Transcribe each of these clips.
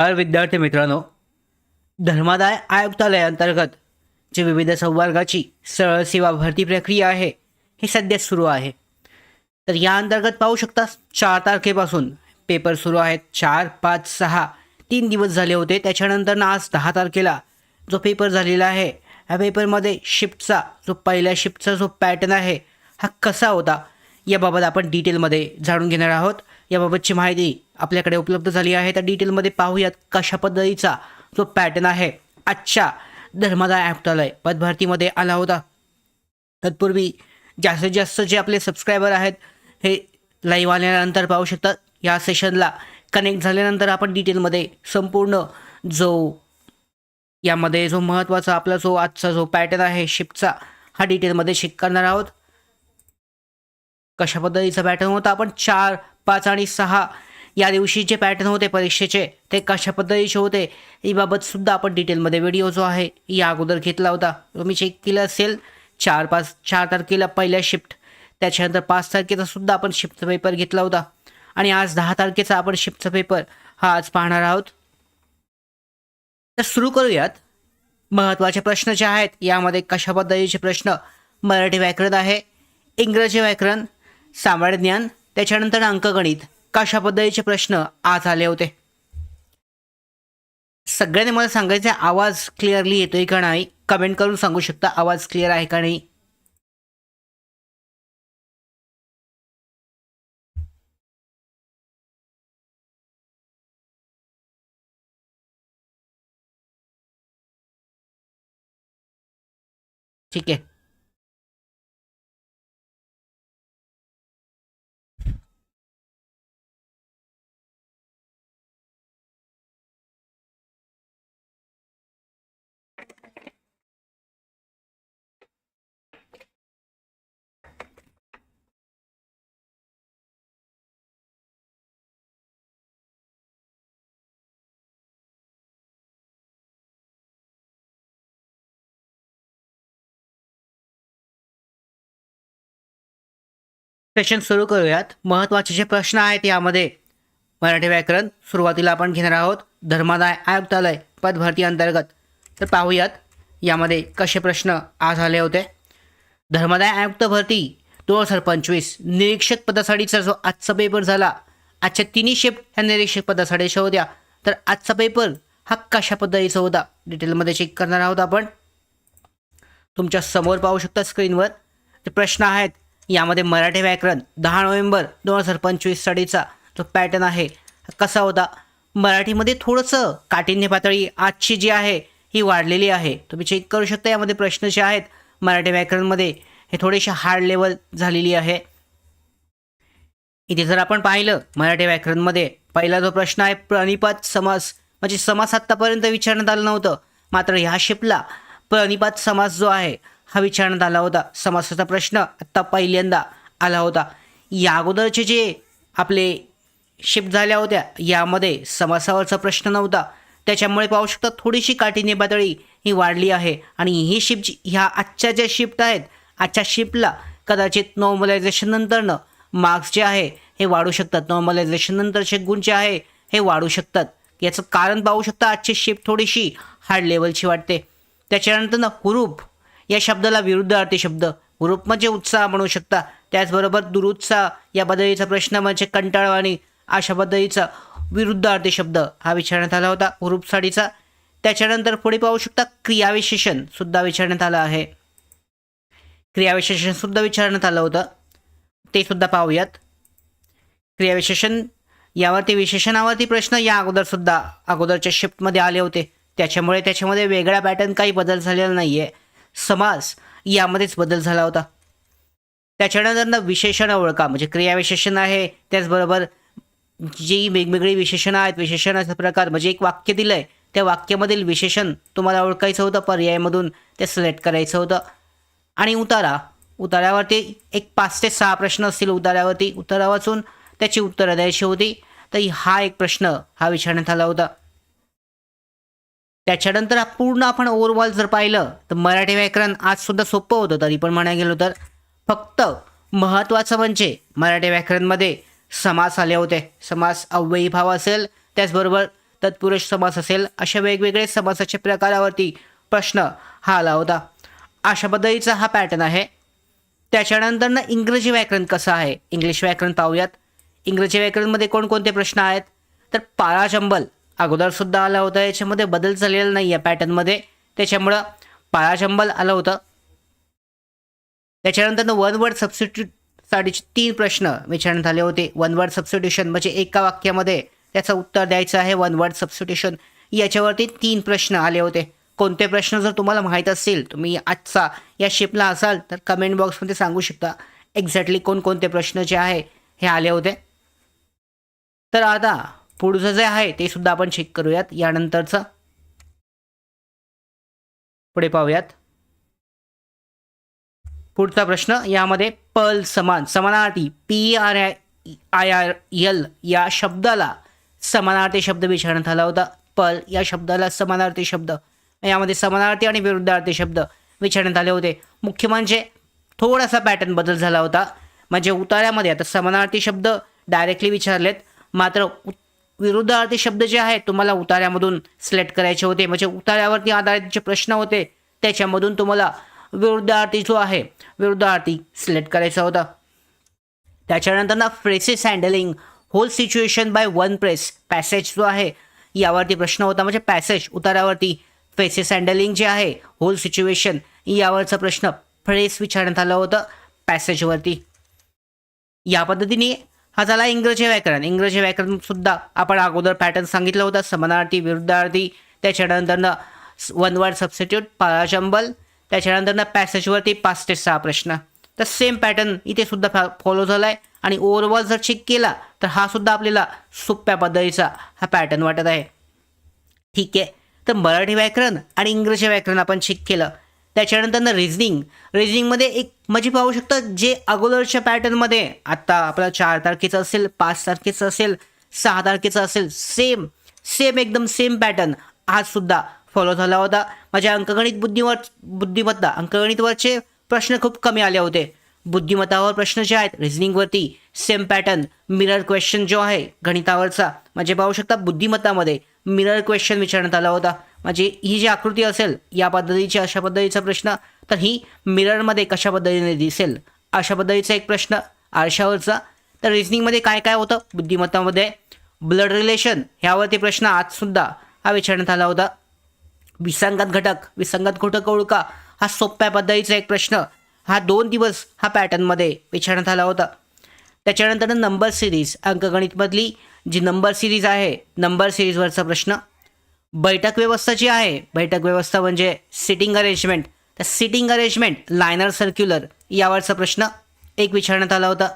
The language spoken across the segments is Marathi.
हर विद्यार्थी मित्रांनो धर्मादाय आयुक्तालयाअंतर्गत जी विविध संवर्गाची सरळ सेवा भरती प्रक्रिया आहे ही सध्या सुरू आहे. तर या अंतर्गत पाहू शकता चार तारखेपासून पेपर सुरू आहेत. चार पाच सहा तीन दिवस झाले होते. त्याच्यानंतर ना आज दहा तारखेला जो पेपर झालेला आहे ह्या पेपरमध्ये शिफ्टचा जो पहिल्या शिफ्टचा जो पॅटर्न आहे हा कसा होता याबाबत आपण डिटेलमध्ये जाणून घेणार आहोत. याबाबतची माहिती आपल्याकडे उपलब्ध झाली आहे. तर डिटेलमध्ये पाहूयात कशा पद्धतीचा जो पॅटर्न आहे. आजच्या धर्मादाय आयुक्तालय पदभरतीमध्ये आला होता. तत्पूर्वी जास्तीत जास्त जे आपले सबस्क्रायबर आहेत हे लाईव्ह आल्यानंतर पाहू शकतात. या सेशनला कनेक्ट झाल्यानंतर आपण डिटेलमध्ये संपूर्ण जो यामध्ये जो महत्त्वाचा आपला जो आजचा जो पॅटर्न आहे शिफ्टचा हा डिटेलमध्ये चेक करणार आहोत. कशा पद्धतीचा पॅटर्न होता आपण चार पाच आणि सहा या दिवशी जे पॅटर्न होते परीक्षेचे ते कशा पद्धतीचे होते याबाबत सुद्धा आपण डिटेलमध्ये व्हिडिओ जो आहे या अगोदर घेतला होता. तुम्ही चेक केला असेल चार पाच चार तारखेला पहिल्या शिफ्ट त्याच्यानंतर पाच तारखेचा सुद्धा आपण शिफ्टचा पेपर घेतला होता. आणि आज दहा तारखेचा आपण शिफ्टचा पेपर हा आज पाहणार आहोत. तर सुरू करूयात. महत्त्वाचे प्रश्न जे आहेत यामध्ये कशा पद्धतीचे प्रश्न मराठी व्याकरण आहे इंग्रजी व्याकरण सामान्य ज्ञान त्याच्यानंतर अंकगणित कशा पद्धतीचे प्रश्न आज आले होते. सगळ्यांनी मला सांगायचे आवाज क्लिअरली येतोय का नाही? कमेंट करून सांगू शकता आवाज क्लिअर आहे का नाही? ठीक सेशन सुरू करूयात. महत्त्वाचे जे प्रश्न आहेत यामध्ये मराठी व्याकरण सुरुवातीला आपण घेणार आहोत. धर्मादाय आयुक्तालय पदभरती अंतर्गत. तर पाहूयात यामध्ये कसे प्रश्न आज आले होते. धर्मादाय आयुक्त भरती दोन हजार पंचवीस निरीक्षक पदासाठीचा जो आजचा पेपर झाला आजच्या तिन्ही शिफ्ट ह्या निरीक्षक पदासाठीच्या होत्या तर आजचा पेपर हा कशा पद्धतीचा होता? डिटेलमध्ये चेक करणार आहोत आपण. तुमच्यासमोर पाहू शकता स्क्रीनवर ते प्रश्न आहेत यामध्ये मराठी व्याकरण दहा नोव्हेंबर दोन हजार पंचवीस साडीचा जो पॅटर्न आहे कसा होता? मराठीमध्ये थोडंसं काठिण्य पातळी आजची जी आहे ही वाढलेली आहे. तुम्ही चेक करू शकता यामध्ये प्रश्न जे आहेत मराठी व्याकरणमध्ये हे थोडेसे हार्ड लेवल झालेली आहे. इथे जर आपण पाहिलं मराठी व्याकरणमध्ये पहिला जो प्रश्न आहे प्रणिपात समास. म्हणजे समास आत्तापर्यंत विचारण्यात आलं नव्हतं. मात्र ह्या शिपला प्रणिपात समास जो आहे हा विचारण्यात आला होता. समासाचा प्रश्न आत्ता पहिल्यांदा आला होता. या अगोदरचे जे आपले शिफ्ट झाल्या होत्या यामध्ये समासावरचा प्रश्न नव्हता. त्याच्यामुळे पाहू शकता थोडीशी काठीने पातळी ही वाढली आहे आणि ही शिफ्ट ह्या आजच्या ज्या शिफ्ट आहेत आजच्या शिफ्टला कदाचित नॉर्मलायझेशन नंतरनं मार्क्स जे आहे हे वाढू शकतात. नॉर्मलायझेशन नंतरचे गुण जे आहे हे वाढू शकतात. याचं कारण पाहू शकता आजची शिफ्ट थोडीशी हार्ड लेवलची वाटते. त्याच्यानंतर ना हुरूप या शब्दाला विरुद्ध अर्थी शब्द. हुरूप म्हणजे उत्साह म्हणू शकता. त्याचबरोबर दुरुत्साह या पदवीचा प्रश्न म्हणजे कंटाळवाणी अशा पद्धतीचा विरुद्ध अर्थी शब्द हा विचारण्यात आला होता. हुरूप साडीचा. त्याच्यानंतर पुढे पाहू शकता क्रियाविशेषण सुद्धा विचारण्यात आलं आहे. क्रियाविशेषण सुद्धा विचारण्यात आलं होतं. ते सुद्धा पाहूयात. क्रियाविशेषण यावरती विशेषणावरती प्रश्न या अगोदर सुद्धा अगोदरच्या शिफ्टमध्ये आले होते. त्याच्यामुळे त्याच्यामध्ये वेगळा पॅटर्न काही बदल झालेला नाही आहे समास यामध्येच बदल झाला होता. त्याच्यानंतर ना विशेषण ओळखा म्हणजे क्रियाविशेषण आहे त्याचबरोबर जी वेगवेगळी विशेषणं आहेत विशेषणाचा प्रकार म्हणजे एक वाक्य दिलं आहे त्या वाक्यामधील विशेषण तुम्हाला ओळखायचं होतं पर्यायमधून ते सिलेक्ट करायचं होतं. आणि उतारा उतारावरती एक पाच ते सहा प्रश्न असतील उतारावरती उतारा वाचून त्याची उत्तरं द्यायची होती. तर हा एक प्रश्न हा विचारण्यात आला होता. त्याच्यानंतर पूर्ण आपण ओव्हरऑल जर पाहिलं तर मराठी व्याकरण आज सुद्धा सोपं होतं. तरी पण म्हणायला गेलो तर फक्त महत्त्वाचं म्हणजे मराठी व्याकरणमध्ये समास आले होते. समास अव्ययी भाव असेल त्याचबरोबर तत्पुरुष समास असेल अशा वेगवेगळे समासाच्या प्रकारावरती प्रश्न हा आला होता. अशा पद्धतीचा हा पॅटर्न आहे. त्याच्यानंतर ना इंग्रजी व्याकरण कसं आहे? इंग्लिश व्याकरण पाहूयात. इंग्रजी व्याकरणमध्ये कोणकोणते प्रश्न आहेत? तर पाळाचंबल अगोदरसुद्धा आला होता याच्यामध्ये बदल झालेला नाही आहे पॅटर्नमध्ये. त्याच्यामुळं पाळाशंबल आलं होतं. त्याच्यानंतर वन वर्ड सबस्टिट्यूटसाठीचे तीन प्रश्न विचारण्यात आले होते. वन वर्ड सबस्टिट्यूशन म्हणजे एका वाक्यामध्ये त्याचं उत्तर द्यायचं आहे. वन वर्ड सबस्टिट्यूशन याच्यावरती तीन प्रश्न आले होते. कोणते प्रश्न जर तुम्हाला माहीत असतील तुम्ही आजचा या शिपला असाल तर कमेंट बॉक्समध्ये सांगू शकता एक्झॅक्टली कोणकोणते प्रश्न जे आहे हे आले होते. तर आता पुढचं जे आहे ते सुद्धा आपण चेक करूयात. यानंतरचं पुढे पाहूयात. पुढचा प्रश्न यामध्ये पल समान समानार्थी P R I I R L या शब्दाला समानार्थी शब्द विचारण्यात आला होता. पल या शब्दाला समानार्थी शब्द. यामध्ये समानार्थी आणि विरुद्धार्थी शब्द विचारण्यात आले होते. मुख्य म्हणजे थोडासा पॅटर्न बदल झाला होता. म्हणजे उतार्यामध्ये आता समानार्थी शब्द डायरेक्टली विचारलेत. मात्र विरुद्धार्थी शब्द जे आहेत तुम्हाला उतार्यामधून सिलेक्ट करायचे होते. म्हणजे उतार्यावरती आधारित जे प्रश्न होते त्याच्यामधून तुम्हाला विरुद्धार्थी जो आहे विरुद्धार्थी सिलेक्ट करायचा होता. त्याच्यानंतर ना phrases handling whole situation by one phrase passage जो आहे यावरती प्रश्न होता. म्हणजे पॅसेज उतारावरती फ्रेसेस हँडलिंग जे आहे होल सिच्युएशन यावरचा प्रश्न फ्रेस विचारण्यात आला होतं पॅसेजवरती या पद्धतीने हा झाला इंग्रजी व्याकरण. इंग्रजी व्याकरण सुद्धा आपण अगोदर पॅटर्न सांगितलं होतं. समानार्थी विरुद्धार्थी त्याच्यानंतरनं one word substitute para jumble त्याच्यानंतरनं पॅसेजवरती पाच ते सहा प्रश्न. तर सेम पॅटर्न इथे सुद्धा फॉलो झाला आहे आणि ओव्हरऑल जर चेक केला तर हा सुद्धा आपल्याला सोप्या पद्धतीचा हा पॅटर्न वाटत आहे. ठीक आहे. तर मराठी व्याकरण आणि इंग्रजी व्याकरण आपण चेक केलं. त्याच्यानंतर रिझनिंग रिझनिंगमध्ये एक म्हणजे पाहू शकता जे अगोदरच्या पॅटर्नमध्ये आत्ता आपला चार तारखेचं असेल पाच तारखेचं असेल सहा तारखेचं असेल सेम सेम एकदम सेम पॅटर्न आज सुद्धा फॉलो झाला होता. माझ्या अंकगणित बुद्धिवर बुद्धिमत्ता अंकगणितवरचे प्रश्न खूप कमी आले होते. बुद्धिमत्तावर प्रश्न जे आहेत रिझनिंगवरती सेम पॅटर्न मिरर क्वेश्चन जो आहे गणितावरचा म्हणजे पाहू शकता बुद्धिमत्तामध्ये मिरर क्वेश्चन विचारण्यात आला होता. म्हणजे ही जी आकृती असेल या पद्धतीची अशा पद्धतीचा प्रश्न तर ही मिररमध्ये कशा पद्धतीने दिसेल? अशा पद्धतीचा एक प्रश्न आरशावरचा. तर रिझनिंगमध्ये काय काय होतं? बुद्धिमत्तामध्ये ब्लड रिलेशन ह्यावरती प्रश्न आजसुद्धा हा विचारण्यात आला होता. विसंगत घटक विसंगत घटक ओळखा. हा सोप्या पद्धतीचा एक प्रश्न. हा दोन दिवस हा पॅटर्नमध्ये विचारण्यात आला होता. त्याच्यानंतर नंबर सिरीज अंकगणितमधली जी नंबर सिरीज आहे नंबर सिरीजवरचा प्रश्न. बैठक व्यवस्था जी आहे बैठक व्यवस्था म्हणजे सिटिंग अरेंजमेंट तर सिटिंग अरेंजमेंट लायनर सर्क्युलर यावरचा प्रश्न एक विचारण्यात आला होता.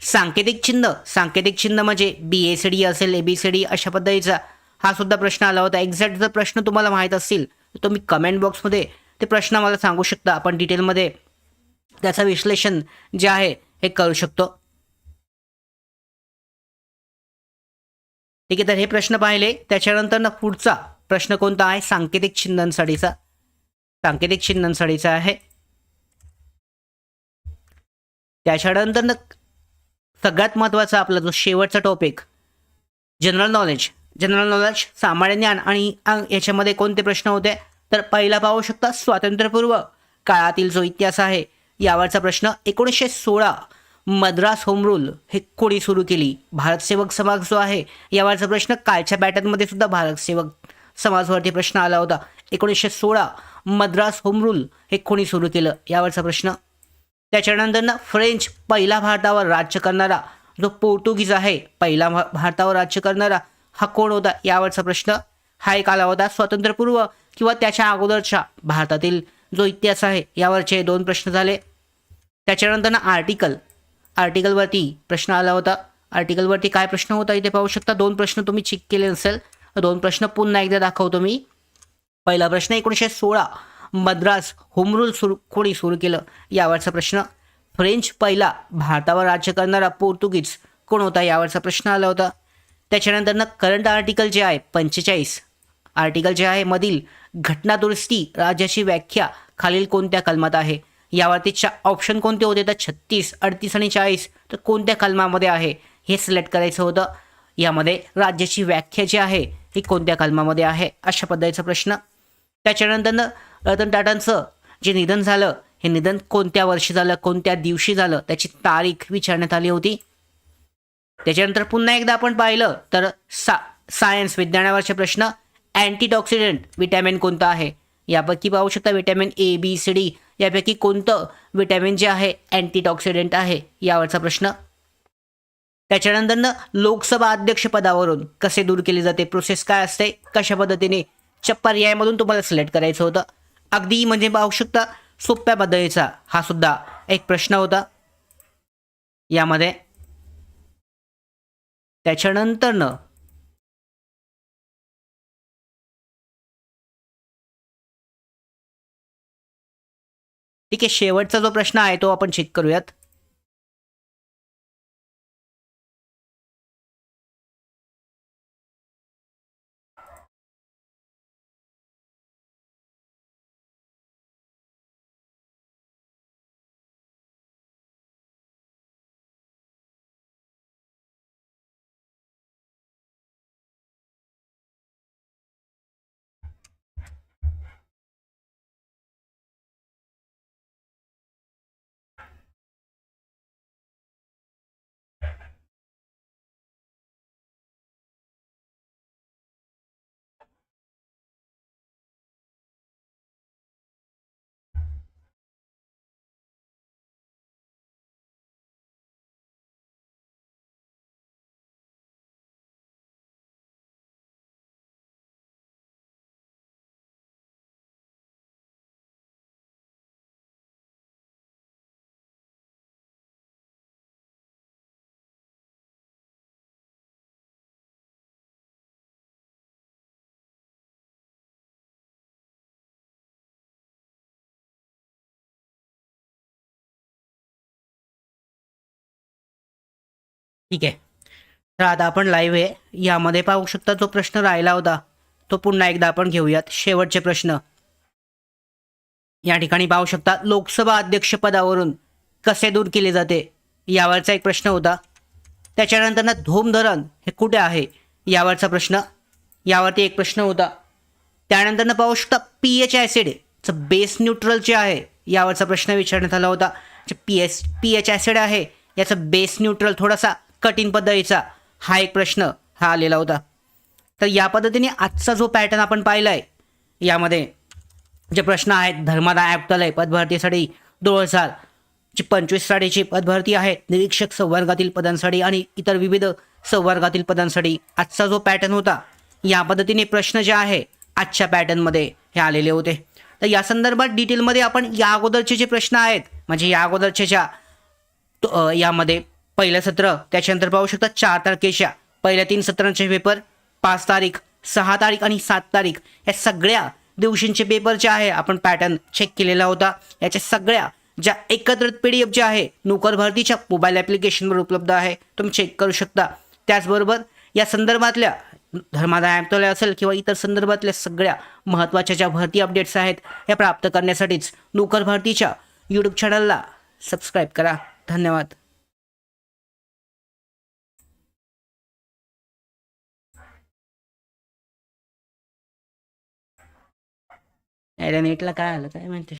सांकेतिक चिन्ह सांकेतिक चिन्ह म्हणजे बी ए सी डी असेल ए बी सी डी अशा पद्धतीचा हा सुद्धा प्रश्न आला होता. एक्झॅक्ट जर प्रश्न तुम्हाला माहीत असतील तर तुम्ही कमेंट बॉक्समध्ये ते प्रश्न मला सांगू शकता. आपण डिटेलमध्ये त्याचं विश्लेषण जे आहे हे करू शकतो. ठीक आहे तर हे प्रश्न पाहिले. त्याच्यानंतर ना पुढचा प्रश्न कोणता आहे? सांकेतिक चिन्हांसाठीचा सांकेतिक चिन्हांसाठीचा आहे. त्याच्यानंतर ना सगळ्यात महत्त्वाचा आपला जो शेवटचा topic general knowledge general knowledge सामान्य ज्ञान आणि याच्यामध्ये कोणते प्रश्न होते? तर पहिला पाहू शकता स्वातंत्र्यपूर्व काळातील जो इतिहास आहे यावरचा प्रश्न एकोणीसशे सोळा. मद्रास होम रूल हे कोणी सुरू केली? भारत सेवक समाज जो आहे यावरचा प्रश्न कालच्या बॅटनमध्ये सुद्धा भारत सेवक समाजवरती प्रश्न आला होता. एकोणीसशे सोळा मद्रास होम रूल हे कोणी सुरू केलं? यावरचा प्रश्न. त्याच्यानंतर ना फ्रेंच पहिला भारतावर राज्य करणारा जो पोर्तुगीज आहे पहिला भा- भारतावर राज्य करणारा हा कोण होता? यावरचा प्रश्न. हा एक आला होता स्वातंत्र्यपूर्व किंवा त्याच्या अगोदरच्या भारतातील जो इतिहास आहे यावरचे दोन प्रश्न झाले. त्याच्यानंतर ना आर्टिकल आर्टिकलवरती प्रश्न आला होता. आर्टिकलवरती काय प्रश्न होता इथे पाहू शकता? दोन प्रश्न तुम्ही चेक केले नसेल दोन प्रश्न पुन्हा एकदा दाखवतो मी. पहिला प्रश्न एकोणीसशे सोळा. मद्रास होमरूल सुरू कोणी सुरू केलं? यावरचा प्रश्न. फ्रेंच पहिला भारतावर राज्य करणारा पोर्तुगीज. कोण होता? यावरचा प्रश्न आला होता. त्याच्यानंतर ना करंट आर्टिकल जे आहे पंचेचाळीस. आर्टिकल जे आहे मधील घटना दुरुस्ती राज्याची व्याख्या खालील कोणत्या कलमात आहे? यावरती चा ऑप्शन कोणते होते? तर छत्तीस अडतीस आणि चाळीस. तर कोणत्या कलमामध्ये आहे? हे सिलेक्ट करायचं होतं. यामध्ये राज्याची व्याख्या जी आहे ही कोणत्या कलमामध्ये आहे? अशा पद्धतीचा प्रश्न. त्याच्यानंतर रतन टाटांचं जे निधन झालं हे निधन कोणत्या वर्षी झालं? कोणत्या दिवशी झालं? त्याची तारीख विचारण्यात आली होती. त्याच्यानंतर पुन्हा एकदा आपण पाहिलं तर सा सायन्स विज्ञानावरचे प्रश्न. अँटीटॉक्सिडंट विटॅमिन कोणतं आहे? यापैकी पाहू शकता vitamin A B C D यापैकी कोणतं विटॅमिन जे आहे अँटीटॉक्सिडंट आहे यावरचा प्रश्न. त्याच्यानंतर लोकसभा अध्यक्षपदावरून कसे दूर केले जाते प्रोसेस काय असते कशा पद्धतीने च्या पर्यायामधून तुम्हाला सिलेक्ट करायचं होतं. अगदी म्हणजे पाहू शकता सोप्या पद्धतीचा हा सुद्धा एक प्रश्न होता. यामध्ये त्याच्यानंतरनं ठीक आहे शेवटचा जो प्रश्न आहे तो आपण चेक करूयात. ठीक आहे. तर आता आपण लाईव्ह आहे. यामध्ये पाहू शकता जो प्रश्न राहिला होता तो पुन्हा एकदा आपण घेऊयात. शेवटचे प्रश्न. या ठिकाणी पाहू शकता लोकसभा अध्यक्षपदावरून कसे दूर केले जाते? यावरचा एक प्रश्न होता. त्याच्यानंतर ना धोम धरण हे कुठे आहे? यावरचा प्रश्न. यावरती एक प्रश्न होता. त्यानंतर पाहू शकता P H acid base neutral जे आहे यावरचा प्रश्न विचारण्यात आला होता. जे P S P H acid आहे याचं बेस न्यूट्रल थोडासा कठीण पद्धतीचा हा एक प्रश्न हा आलेला होता. तर या पद्धतीने आजचा जो पॅटर्न आपण पाहिला आहे यामध्ये जे प्रश्न आहेत धर्मादा आयुक्तालय पदभरतीसाठी दोन हजार जी पंचवीस साठीची पदभरती आहे निरीक्षक संवर्गातील पदांसाठी आणि इतर विविध संवर्गातील पदांसाठी आजचा जो पॅटर्न होता या पद्धतीने प्रश्न जे आहे आजच्या पॅटर्नमध्ये हे आलेले होते. तर या संदर्भात डिटेलमध्ये आपण या अगोदरचे जे प्रश्न आहेत म्हणजे या अगोदरच्या ज्या तो यामध्ये पहिलं सत्र त्याच्यानंतर पाहू शकता चार तारखेच्या. पहिल्या तीन सत्रांचे पेपर पाच तारीख सहा तारीख आणि सात तारीख. या सगळ्या दिवशींचे पेपर जे आहे आपण पॅटर्न चेक केलेला होता. याच्या सगळ्या ज्या एकत्रित पी डी एफ जे आहे नोकर भरतीच्या मोबाईल ॲप्लिकेशनवर उपलब्ध आहे. तुम्ही चेक करू शकता. त्याचबरोबर या संदर्भातल्या धर्मादाय आयुक्तालय असेल किंवा इतर संदर्भातल्या सगळ्या महत्त्वाच्या ज्या भरती अपडेट्स आहेत या प्राप्त करण्यासाठीच नोकर भरतीच्या यूट्यूब चॅनलला सबस्क्राईब करा. धन्यवाद. अरे नेटला काय आलं? काय माहिती